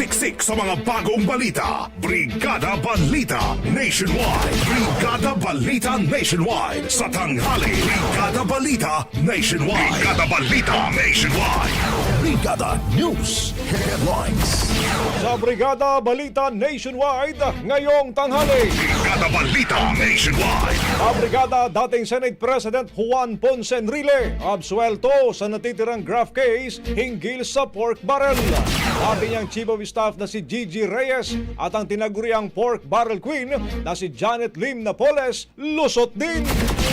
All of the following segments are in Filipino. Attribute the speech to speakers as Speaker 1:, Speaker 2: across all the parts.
Speaker 1: Siksik sa mga bagong balita. Brigada Balita Nationwide. Brigada Balita Nationwide. Sa tanghali. Brigada Balita Nationwide. Brigada Balita Nationwide.
Speaker 2: Brigada News Headlines.
Speaker 3: Sa Brigada Balita Nationwide, ngayong tanghali.
Speaker 1: Brigada Balita Nationwide.
Speaker 3: Ang brigada dating Senate President Juan Ponce Enrile absuelto sa natitirang graft case hinggil sa pork barrel. Dati niyang Chief of Staff na si Gigi Reyes at ang tinaguriang pork barrel queen na si Janet Lim Napoles lusot din.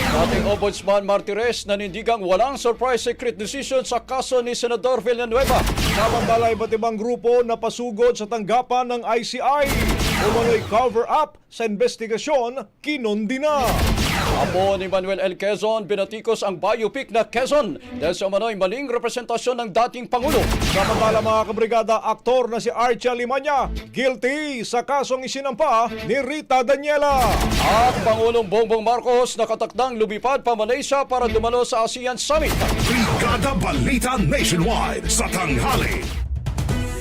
Speaker 4: Dating Ombudsman Martires nanindigang walang surprise secret decision sa kaso ni Senador Villanueva.
Speaker 3: Samantala iba't ibang grupo na pasugod sa tanggapan ng ICI. Umano'y cover-up sa investigasyon, kinundi na.
Speaker 4: Apo ni Manuel L. Quezon, binatikos ang biopic na Quezon dahil sa umano'y maling representasyon ng dating Pangulo.
Speaker 3: Samantala mga kabrigada, aktor na si Archie Alimanya, guilty sa kasong isinampa ni Rita Daniela.
Speaker 4: At Pangulong Bongbong Marcos nakatakdang lumipad pa Malaysia para dumalo sa ASEAN Summit.
Speaker 1: Brigada Balita Nationwide. Sa tanghali.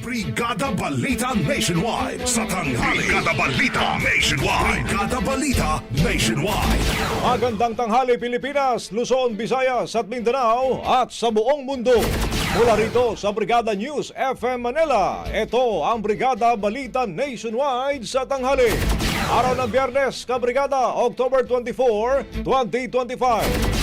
Speaker 1: Brigada Balita Nationwide. Sa tanghali. Brigada Balita Nationwide. Brigada Balita Nationwide.
Speaker 3: Magandang tanghali Pilipinas, Luzon, Visayas at Mindanao at sa buong mundo. Mula rito sa Brigada News FM Manila, ito ang Brigada Balita Nationwide sa tanghali. Araw ng Biyernes, Kabrigada, October 24, 2025.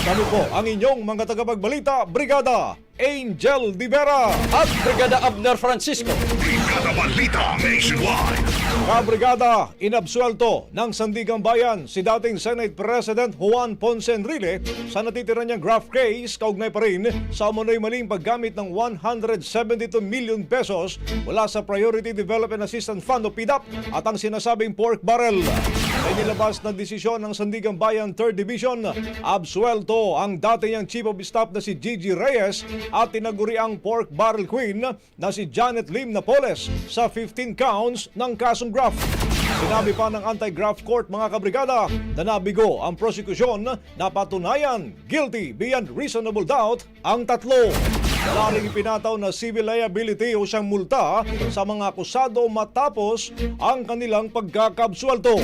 Speaker 3: Kami po ang inyong mga tagapagbalita, Brigada Angel Divera.
Speaker 4: At Brigada Abner Francisco.
Speaker 1: Brigada Balita Nationwide.
Speaker 3: Kabrigada, inabsuelto ng Sandigang Bayan si dating Senate President Juan Ponce Enrile sa natitira niyang graft case kaugnay pa rin sa umunoy maling paggamit ng 172 million pesos mula sa Priority Development Assistance Fund o PDAP at ang sinasabing pork barrel. Appeal. Ay nilabas na desisyon ng Sandigan Bayan 3rd Division, absuelto ang dati niyang Chief of Staff na si Gigi Reyes at tinaguri ang pork barrel queen na si Janet Lim Napoles sa 15 counts ng kasong graft. Sinabi pa ng anti-graft court mga kabrigada na nabigo ang prosekusyon na patunayan guilty beyond reasonable doubt ang tatlo. Wala ring ipinataw na civil liability o siyang multa sa mga akusado matapos ang kanilang pagkakabsualto.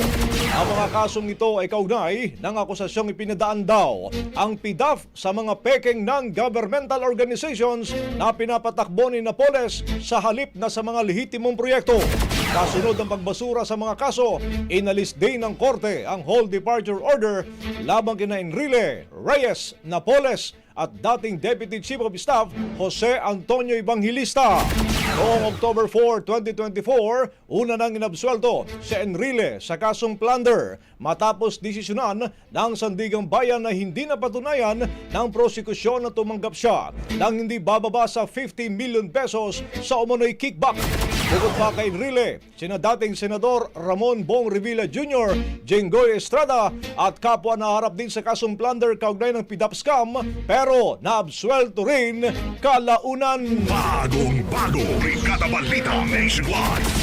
Speaker 3: Ang mga kasong ito ay kaugnay ng akusasyong ipinadaan daw ang PDAF sa mga peking ng governmental organizations na pinapatakbo ni Napoles sa halip na sa mga lehitimong proyekto. Kasunod ng pagbasura sa mga kaso, inalis din ng korte ang whole departure order labang kina Enrile, Reyes, Napoles at dating Deputy Chief of Staff Jose Antonio Evangelista. Noong October 4, 2024, una nang inabsuelto si Enrile sa kasong plunder matapos desisyonan ng Sandigang Bayan na hindi napatunayan ng prosekusyon na tumanggap siya ng hindi bababa sa 50 million pesos sa umunoy kickback. Bukod pa kay Enrile, sina dating Senador Ramon Bong Revilla Jr., Jenggoy Estrada at kapwa na harap din sa kasong plunder kaugnay ng PIDAP scam pero naabsuelto rin kalaunan.
Speaker 1: Bagong bago, Brigada Balita Nationwide.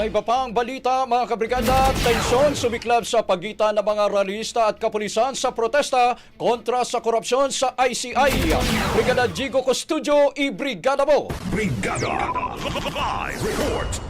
Speaker 4: Sa iba pang balita, mga kabrigada, tensyon sumiklab sa pagitan ng mga rallyista at kapulisan sa protesta kontra sa korupsyon sa ICI. Brigada Jigo Custudio, i-brigada mo!
Speaker 1: Brigada Live Report.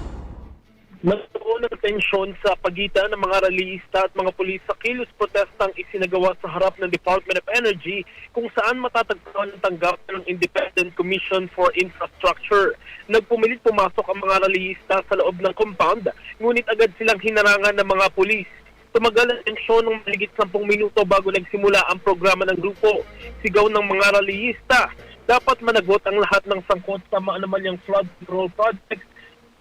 Speaker 5: Nagkaroon ng tensyon sa pagitan ng mga rallyista at mga pulis sa kilos protestang isinagawa sa harap ng Department of Energy kung saan matatagpuan ang tanggap ng Independent Commission for Infrastructure. Nagpumilit pumasok ang mga rallyista sa loob ng compound, ngunit agad silang hinarangan ng mga pulis. Tumagal ang tensyon ng mahigit 10 minuto bago nagsimula ang programa ng grupo. Sigaw ng mga rallyista, dapat managot ang lahat ng sangkot sa mga anumanyang flood control projects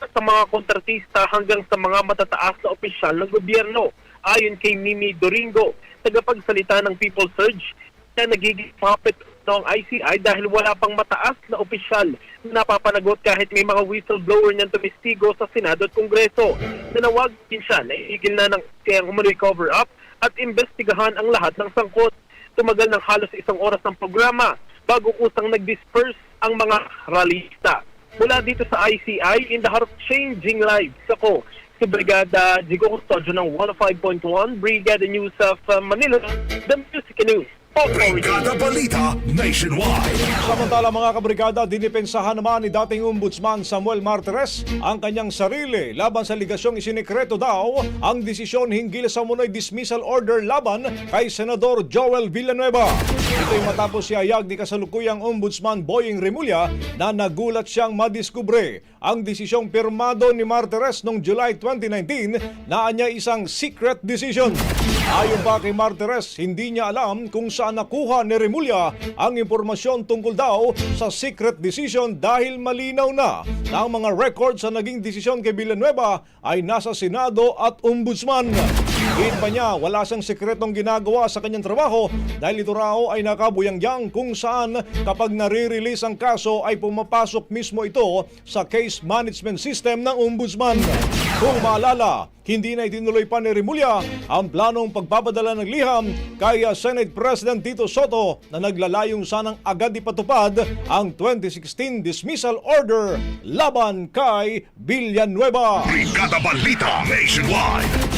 Speaker 5: sa mga kontratista hanggang sa mga matataas na opisyal ng gobyerno. Ayon kay Mimi Doringo, tagapagsalita ng People Surge, na nagiging puppet ng ICI dahil wala pang mataas na opisyal na napapanagot kahit may mga whistleblower niyang tumistigo sa Senado at Kongreso. Nanawag din siya na iigil na ng ICI ang umano'y cover-up at investigahan ang lahat ng sangkot. Tumagal ng halos isang oras ng programa bago kusang nag-disperse ang mga rallyista mula dito sa ICI in the heart of changing lives. Ako, si Brigada Jigo Custodio ng 105.1 Brigada News of uh, Manila, the Music News.
Speaker 1: Brigada Balita Nationwide.
Speaker 3: Samantala mga kabrigada, dinipensahan naman ni dating Ombudsman Samuel Martires ang kanyang sarili laban sa ligasyong isinikreto daw ang desisyon hinggil sa munoy dismissal order laban kay Senador Joel Villanueva. Ito'y matapos siyayag ni kasalukuyang Ombudsman Boying Remulla na nagulat siyang madiskubre ang desisyong pirmado ni Martires noong July 2019 na anya isang secret decision. Ayon pa kay Martires, hindi niya alam kung saan nakuha ni Remulla ang impormasyon tungkol daw sa secret decision dahil malinaw na na ang mga records sa naging desisyon kay Villanueva ay nasa Senado at Ombudsman. Higit pa niya, wala siyang sekretong ginagawa sa kanyang trabaho dahil ito raw ay nakabuyangyang kung saan kapag nare-release ang kaso ay pumapasok mismo ito sa case management system ng Ombudsman. Kung maalala, hindi na itinuloy pa ni Remulla ang planong pagpapadala ng liham kay Senate President Tito Soto na naglalayong sanang agad ipatupad ang 2016 dismissal order laban kay Villanueva.
Speaker 1: Brigada Balita Nationwide.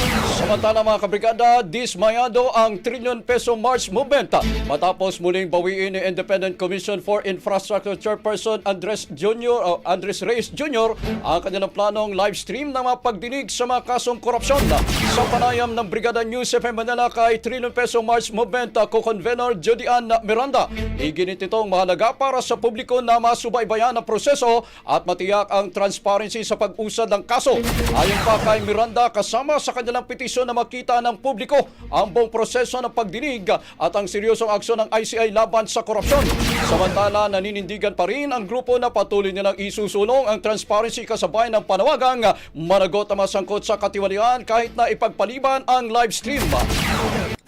Speaker 4: Samantala mga kabrigada, dismayado ang trillion peso March movement matapos muling bawiin ni Independent Commission for Infrastructure Chairperson Andres Jr. o Andres Reyes Jr. ang kanilang planong live stream ng mga pagdinig sa mga kasong korupsyon. Sa panayam ng Brigada News FM Manila kay trillion peso March movement co-convenor Judy Ann Miranda, iginit itong mahalaga para sa publiko na masubaybayan ang proseso at matiyak ang transparency sa pag-usad ng kaso. Ayon pa kay Miranda, kasama sa kanilang petisyon na makita ng publiko ang buong proseso ng pagdinig at ang seryosong aksyon ng ICI laban sa korupsyon. Samantala, naninindigan pa rin ang grupo na patuloy nilang isusulong ang transparency kasabay ng panawagang managot ang masangkot sa katiwalian kahit na ipagpaliban ang live stream.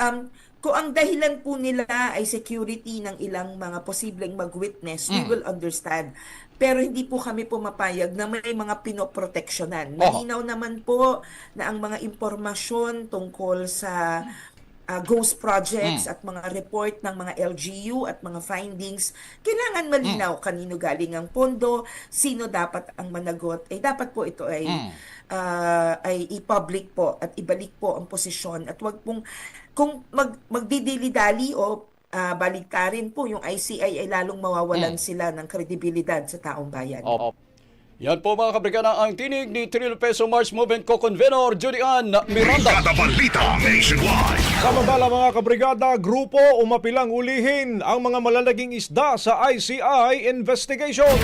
Speaker 6: Um, Kung ang dahilan po nila ay security ng ilang mga posibleng mag-witness, we will understand. Pero hindi po kami pumapayag na may mga pinoproteksyonan. Malinaw naman po na ang mga impormasyon tungkol sa uh, ghost projects at mga report ng mga LGU at mga findings, kailangan malinaw kanino galing ang pondo, sino dapat ang managot. Eh dapat po ito ay uh, ay i-public po at ibalik po ang posisyon. At wag pong kung mag magdidili-dali o uh, baliktarin po yung ICI ay lalong mawawalan sila ng kredibilidad sa taong bayan.
Speaker 4: Opo. Yan po mga kabrigada ang tinig ni Trillion Peso March Movement Co-Convenor Judy Ann Miranda.
Speaker 1: Brigada Balita Nationwide.
Speaker 3: Samantala mga kabrigada, grupo umapilang ulihin ang mga malalaging isda sa ICI investigation.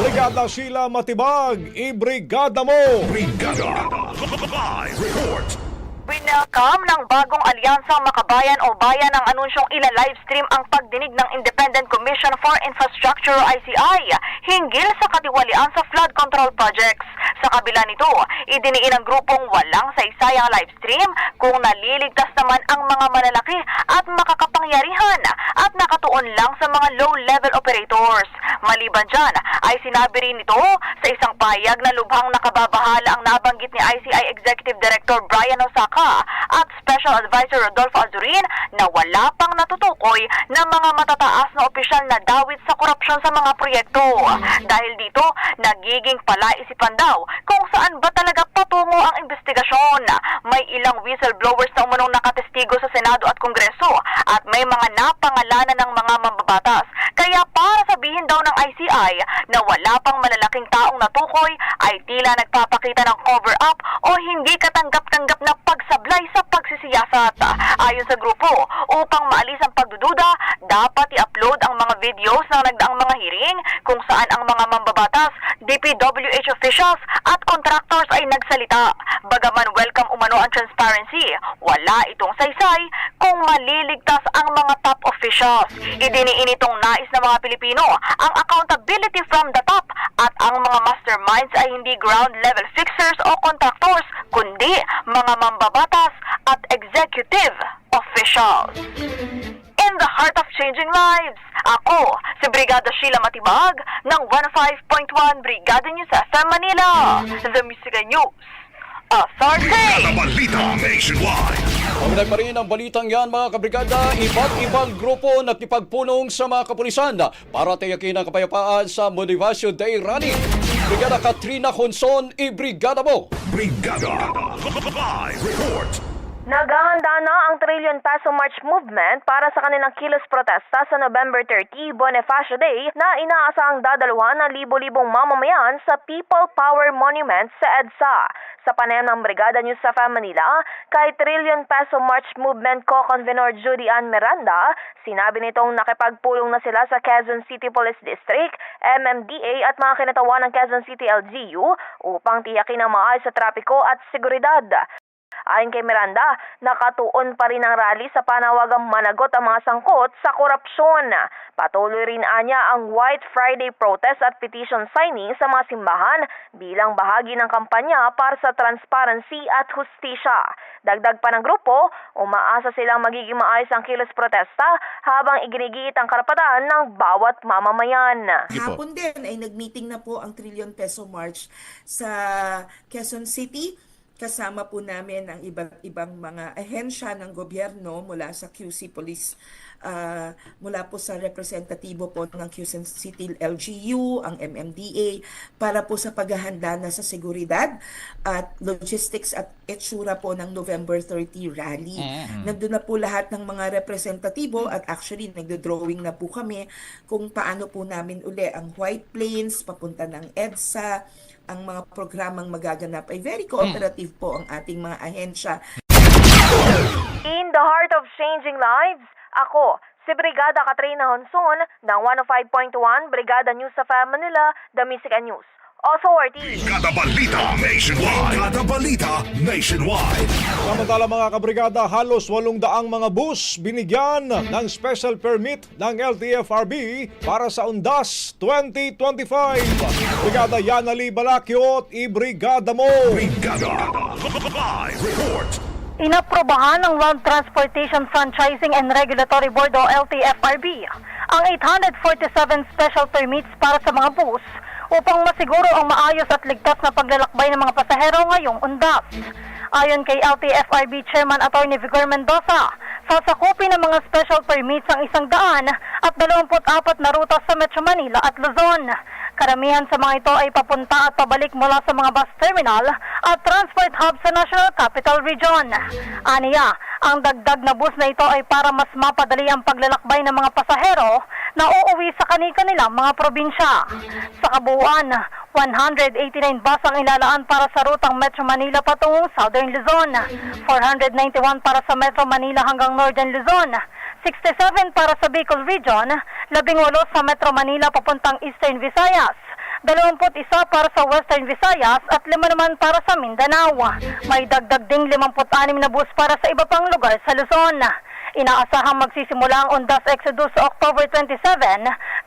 Speaker 3: Brigada Sheila Matibag, ibrigada mo!
Speaker 1: Brigada. Live report.
Speaker 7: Winelcome ng bagong alyansang makabayan o bayan ang anunsyong ila-livestream ang pagdinig ng Independent Commission for Infrastructure ICI hinggil sa katiwalian sa flood control projects. Sa kabila nito, idiniin ng grupong walang saysayang livestream kung naliligtas naman ang mga malalaki at makakapangyarihan at nakatuon lang sa mga low-level operators. Maliban dyan, ay sinabi rin nito sa isang payag na lubhang nakababahala ang nabanggit ni ICI Executive Director Brian Osaka at Special Advisor Rodolfo Azurin na wala pang natutukoy na mga matataas na opisyal na dawit sa korupsyon sa mga proyekto. Dahil dito, nagiging palaisipan daw kung saan ba talaga patungo ang investigasyon. May ilang whistleblowers na umunong nakatestigo sa Senado at Kongreso at may mga napangalanan ng mga mambabatas. Kaya para sabihin daw ng ICI na wala pang malalaking taong natukoy ay tila nagpapakita ng cover-up o hindi katanggap-tanggap na pagsablay sa pagsisiyasat. Ayon sa grupo, upang maalis ang pagdududa, dapat i-upload ang mga videos ng nagdaang mga hearing kung saan ang mga mambabatas, DPWH officials at contractors ay nagsalita. Bagaman welcome umano ang transparency, wala itong saysay kung maliligtas ang mga top officials. Idiniin itong nais ng mga Pilipino ang accountability from the top at ang mga masterminds ay hindi ground level fixers o contractors kundi mga mambabatas at executive officials. In the heart of changing lives, ako si Brigada Sheila Matibag ng 105.1 Brigada News FM Manila, The Music News Authority.
Speaker 1: Brigada Balita Nationwide.
Speaker 4: Pagdag pa rin ang balitang yan mga kabrigada, iba't ibang grupo nakipagpunong sa mga kapulisan para tiyakin ang kapayapaan sa Bonifacio Day Rally. Brigada Katrina Honson, ibrigada mo!
Speaker 1: Brigada. Live report.
Speaker 7: Naghahanda na ang Trillion Peso March Movement para sa kanilang kilos protesta sa November 30, Bonifacio Day na inaasahang dadaluhan ng libo-libong mamamayan sa People Power Monument sa EDSA. Sa panayam ng Brigada News sa Manila, kay Trillion Peso March Movement Co-Convenor Judy Ann Miranda, sinabi nitong nakipagpulong na sila sa Quezon City Police District, MMDA at mga kinatawan ng Quezon City LGU upang tiyakin ang maayos sa trapiko at seguridad. Ayon kay Miranda, nakatuon pa rin ang rally sa panawagang managot ang mga sangkot sa korupsyon. Patuloy rin anya ang White Friday protest at petition signing sa mga simbahan bilang bahagi ng kampanya para sa transparency at hustisya. Dagdag pa ng grupo, umaasa silang magiging maayos ang kilos protesta habang iginigiit ang karapatan ng bawat mamamayan.
Speaker 6: Hapon din ay nagmeeting na po ang Trillion Peso March sa Quezon City. Kasama po namin ang iba't ibang mga ahensya ng gobyerno mula sa QC Police, ah, mula po sa representatibo po ng Quezon City LGU, ang MMDA, para po sa paghahanda na sa seguridad at logistics at etsura po ng November 30 rally. Nandun na po lahat ng mga representatibo at actually nagdo-drawing na po kami kung paano po namin uli ang White Plains papunta ng EDSA, ang mga programang magaganap ay very cooperative po ang ating mga ahensya.
Speaker 7: In the heart of changing lives, ako, si Brigada Katrina Honson ng 105.1 Brigada News sa Manila, The Music and News Authority.
Speaker 1: Brigada Balita Nationwide. Brigada Balita Nationwide.
Speaker 3: Samantala mga kabrigada, halos 800 mga bus binigyan ng special permit ng LTFRB para sa Undas 2025. Brigada Yanali Balakyot, ibrigada mo!
Speaker 1: Brigada. Live report.
Speaker 8: Inaprobahan ng Land Transportation Franchising and Regulatory Board o LTFRB ang 847 special permits para sa mga bus upang masiguro ang maayos at ligtas na paglalakbay ng mga pasahero ngayong undas. Ayon kay LTFRB Chairman Attorney Vigor Mendoza, sasakupin ng mga special permits ang isang daan at 24 na ruta sa Metro Manila at Luzon. Karamihan sa mga ito ay papunta at pabalik mula sa mga bus terminal at transport hub sa National Capital Region. Aniya, ang dagdag na bus na ito ay para mas mapadali ang paglalakbay ng mga pasahero na uuwi sa kani-kanilang mga probinsya. Sa kabuuan, 189 bus ang ilalaan para sa rutang Metro Manila patungong Southern Luzon, 491 para sa Metro Manila hanggang Northern Luzon, 67 para sa Bicol Region, 18 sa Metro Manila papuntang Eastern Visayas, 21 para sa Western Visayas at 5 naman para sa Mindanao. May dagdag ding 56 na bus para sa iba pang lugar sa Luzon. Inaasahang magsisimula ang Undas Exodus sa October 27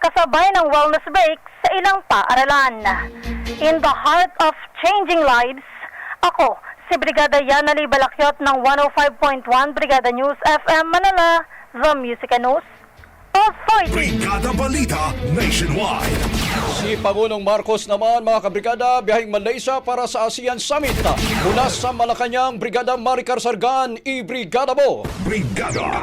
Speaker 8: kasabay ng wellness break sa ilang paaralan. In the heart of changing lives, ako si Brigada Yanali Balakyot ng 105.1 Brigada News FM Manila, The Music and News Authority.
Speaker 1: Brigada Balita Nationwide.
Speaker 4: Si Pangulong Marcos naman mga kabrigada biyahing Malaysia para sa ASEAN Summit. Mula sa Malacanang, Brigada Maricar Sargan, i-brigada mo!
Speaker 1: Brigada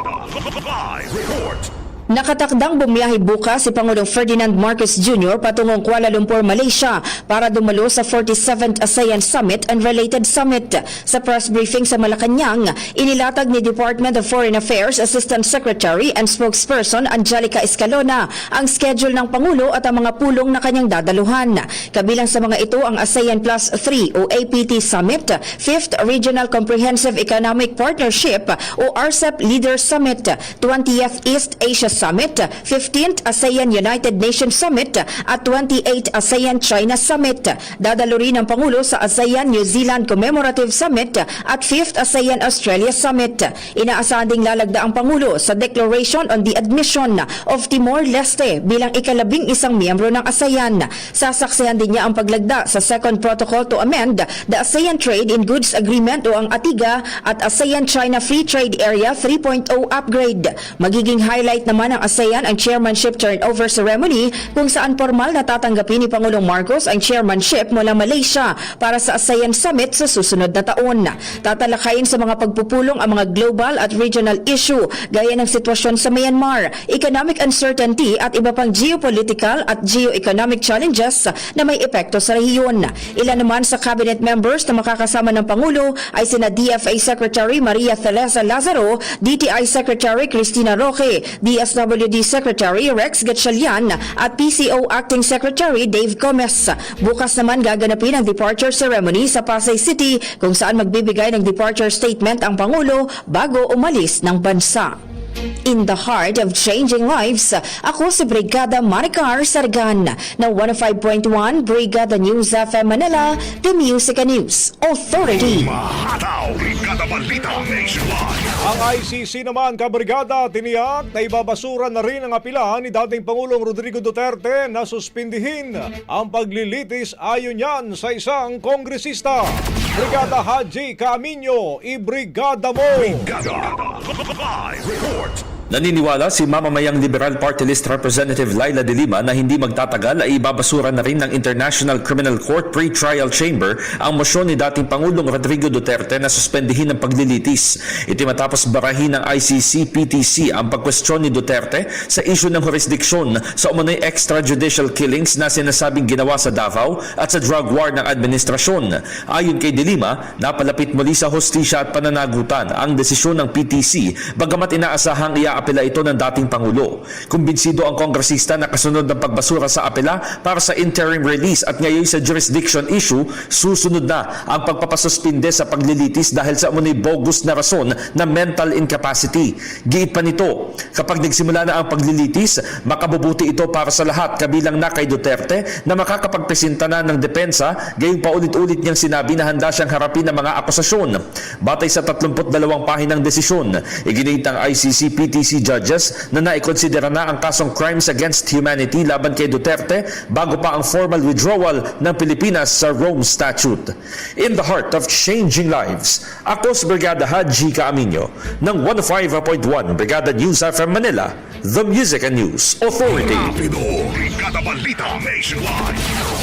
Speaker 1: Live Report.
Speaker 9: Nakatakdang bumiyahe bukas si Pangulong Ferdinand Marcos Jr. patungong Kuala Lumpur, Malaysia para dumalo sa 47th ASEAN Summit and related summit. Sa press briefing sa Malacanang, inilatag ni Department of Foreign Affairs Assistant Secretary and Spokesperson Angelica Escalona ang schedule ng Pangulo at ang mga pulong na kanyang dadaluhan. Kabilang sa mga ito ang ASEAN Plus 3 o APT Summit, 5th Regional Comprehensive Economic Partnership o RCEP Leaders Summit, 20th East Asia Summit, 15th ASEAN United Nations Summit at 28th ASEAN China Summit. Dadalo rin ang Pangulo sa ASEAN New Zealand Commemorative Summit at 5th ASEAN Australia Summit. Inaasahan ding lalagda ang Pangulo sa Declaration on the Admission of Timor-Leste bilang ikalabing isang miyembro ng ASEAN. Sasaksihan din niya ang paglagda sa Second Protocol to amend the ASEAN Trade in Goods Agreement o ang ATIGA at ASEAN China Free Trade Area 3.0 upgrade. Magiging highlight naman ng ASEAN ang chairmanship turnover ceremony kung saan formal na tatanggapin ni Pangulong Marcos ang chairmanship mula Malaysia para sa ASEAN Summit sa susunod na taon. Tatalakayin sa mga pagpupulong ang mga global at regional issue gaya ng sitwasyon sa Myanmar, economic uncertainty at iba pang geopolitical at geo-economic challenges na may epekto sa rehiyon. Ilan naman sa cabinet members na makakasama ng Pangulo ay sina DFA Secretary Maria Teresa Lazaro, DTI Secretary Cristina Roque, DSWD Secretary Rex Gatchalian at PCO Acting Secretary Dave Gomez. Bukas naman gaganapin ang departure ceremony sa Pasay City kung saan magbibigay ng departure statement ang Pangulo bago umalis ng bansa. In the heart of changing lives, ako si Brigada Maricar Sargan ng 105.1 Brigada News FM Manila, The Music and News Authority.
Speaker 1: Mahataw. Brigada Balita Nationwide.
Speaker 3: Ang ICC naman, kabrigada, tiniyak na ibabasura na rin ang apila ni dating Pangulong Rodrigo Duterte na suspindihin ang paglilitis ayon yan sa isang kongresista. Brigada Haji Camino, ibrigada mo!
Speaker 1: Brigada Live Report.
Speaker 10: Naniniwala si mamamayang Liberal Party List Representative Laila de Lima na hindi magtatagal ay ibabasura na rin ng International Criminal Court Pre-Trial Chamber ang mosyon ni dating Pangulong Rodrigo Duterte na suspendihin ang paglilitis. Ito matapos barahin ng ICC-PTC ang pagkwestiyon ni Duterte sa isyu ng jurisdiksyon sa umano'y extrajudicial killings na sinasabing ginawa sa Davao at sa drug war ng administrasyon. Ayon kay de Lima, napalapit muli sa hostisya at pananagutan ang desisyon ng PTC bagamat inaasahang iaapila ito ng dating Pangulo. Kumbinsido ang kongresista na kasunod ng pagbasura sa apela para sa interim release at ngayon sa jurisdiction issue, susunod na ang pagpapasuspinde sa paglilitis dahil sa umunoy bogus na rason na mental incapacity. Giit pa nito, kapag nagsimula na ang paglilitis, makabubuti ito para sa lahat kabilang na kay Duterte na makakapagpresenta na ng depensa gayong paulit-ulit niyang sinabi na handa siyang harapin ang mga akusasyon. Batay sa 32 pahinang desisyon, iginit ng ICC-PTC ICC judges na naikonsidera na ang kasong crimes against humanity laban kay Duterte bago pa ang formal withdrawal ng Pilipinas sa Rome Statute. In the heart of changing lives, ako si Brigada Haji Caaminyo ng 105.1 Brigada News FM Manila, The Music and News Authority.
Speaker 1: Rapido.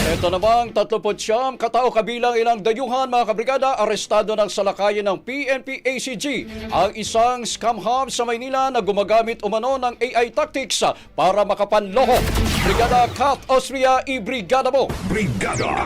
Speaker 4: Ito namang 39 katao kabilang ilang dayuhan mga kabrigada arestado ng salakayin ng PNP ACG ang isang scam hub sa Maynila na gumagamit umano ng AI tactics para makapanloko. Brigada Kat Austria i-brigada mo.
Speaker 1: Brigada.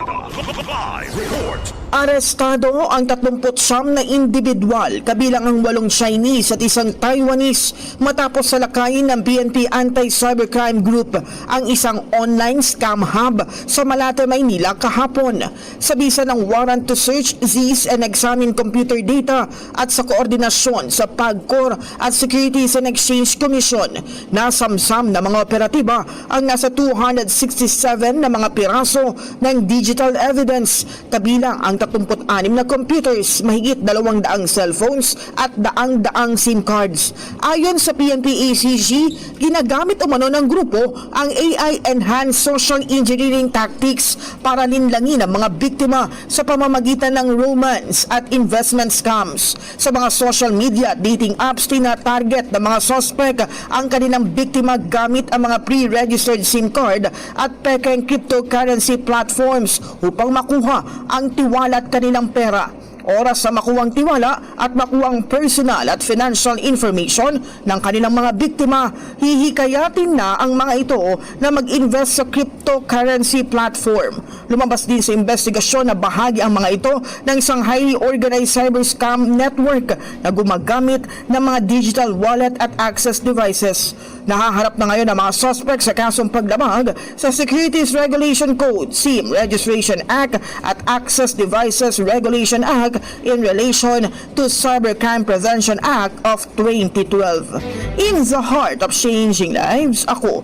Speaker 1: Live report.
Speaker 11: Arestado ang 39 na individual kabilang ang walong Chinese at isang Taiwanese matapos salakayin ng PNP Anti-Cybercrime Group ang isang online scam hub sa Malate, Maynila kahapon. Sa bisa ng warrant to search, seize and examine computer data at sa koordinasyon sa PAGCOR at Securities and Exchange Commission, nasamsam na mga operatiba ang nasa 267 na mga piraso ng digital evidence kabilang ang 36 na computers, mahigit 200 cellphones at daang-daang SIM cards. Ayon sa PNP-ACG, ginagamit umano ng grupo ang AI-enhanced social engineering tactics para linlangin ang mga biktima sa pamamagitan ng romance at investment scams. Sa mga social media at dating apps, tina-target ng mga suspect ang kanilang biktima gamit ang mga pre-registered SIM card at pekeng cryptocurrency platforms upang makuha ang tiwala at kanilang pera. Oras sa makuwang tiwala at makuwang personal at financial information ng kanilang mga biktima, hihikayatin na ang mga ito na mag-invest sa cryptocurrency platform. Lumabas din sa investigasyon na bahagi ang mga ito ng isang highly organized cyber scam network na gumagamit ng mga digital wallet at access devices. Nahaharap na ngayon ang mga suspect sa kasong paglamag sa Securities Regulation Code, SIM Registration Act at Access Devices Regulation Act in relation to Cybercrime Prevention Act of 2012. In the heart of changing lives, ako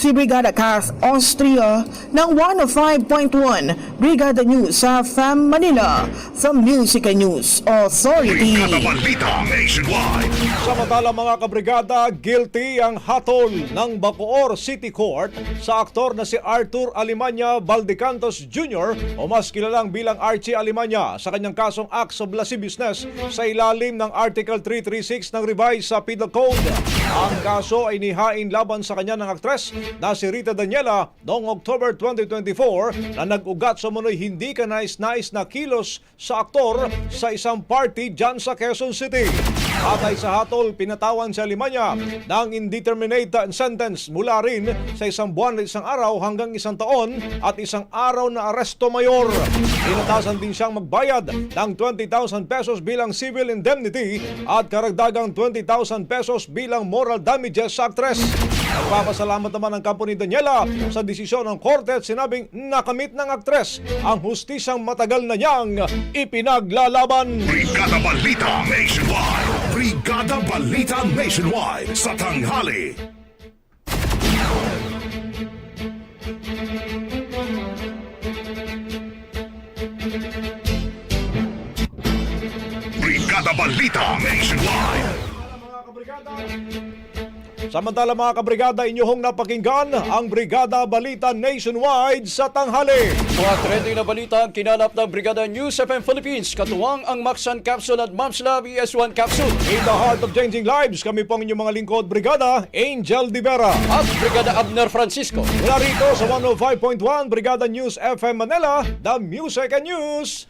Speaker 11: si Brigada Kath Austria ng 105.1 Brigada News sa FAM Manila from Music and News Authority.
Speaker 3: Samantala mga kabrigada, guilty ang hatol ng Bacoor City Court sa aktor na si Arthur Alimanya Valdecantos Jr. o mas kilalang bilang Archie Alimanya sa kanyang kasong acts of lascivious business sa ilalim ng Article 336 ng Revised sa Penal Code. Ang kaso ay nihain laban sa kanya ng aktres na si Rita Daniela noong October 2024 na nag-ugat sa manoy hindi ka nais-nais na kilos sa aktor sa isang party dyan sa Quezon City. Atay sa hatol, pinatawan si Alimanya ng indeterminate sentence mula rin sa isang buwan at isang araw hanggang isang taon at isang araw na aresto mayor. Inatasan din siyang magbayad ng 20,000 pesos bilang civil indemnity at karagdagang 20,000 pesos bilang moral damages sa aktres. Nagpapasalamat naman ang kampo ni Daniela sa desisyon ng korte at sinabing nakamit ng aktres ang hustisyang matagal na niyang ipinaglalaban.
Speaker 1: Brigada Balita Nationwide. Brigada Balita Nationwide sa tanghali. Brigada Balita Nationwide.
Speaker 3: Samantala mga kabrigada, inyong napakinggan ang Brigada Balita Nationwide sa tanghali.
Speaker 4: Mga trending na balita ang kinanap ng Brigada News FM Philippines. Katuwang ang Maxan Capsule at Moms Lab ES1 Capsule.
Speaker 3: In the heart of changing lives, kami po ang inyong mga lingkod, Brigada Angel Divera.
Speaker 4: At Brigada Abner Francisco.
Speaker 3: Mula rito sa 105.1 Brigada News FM Manila, The Music and News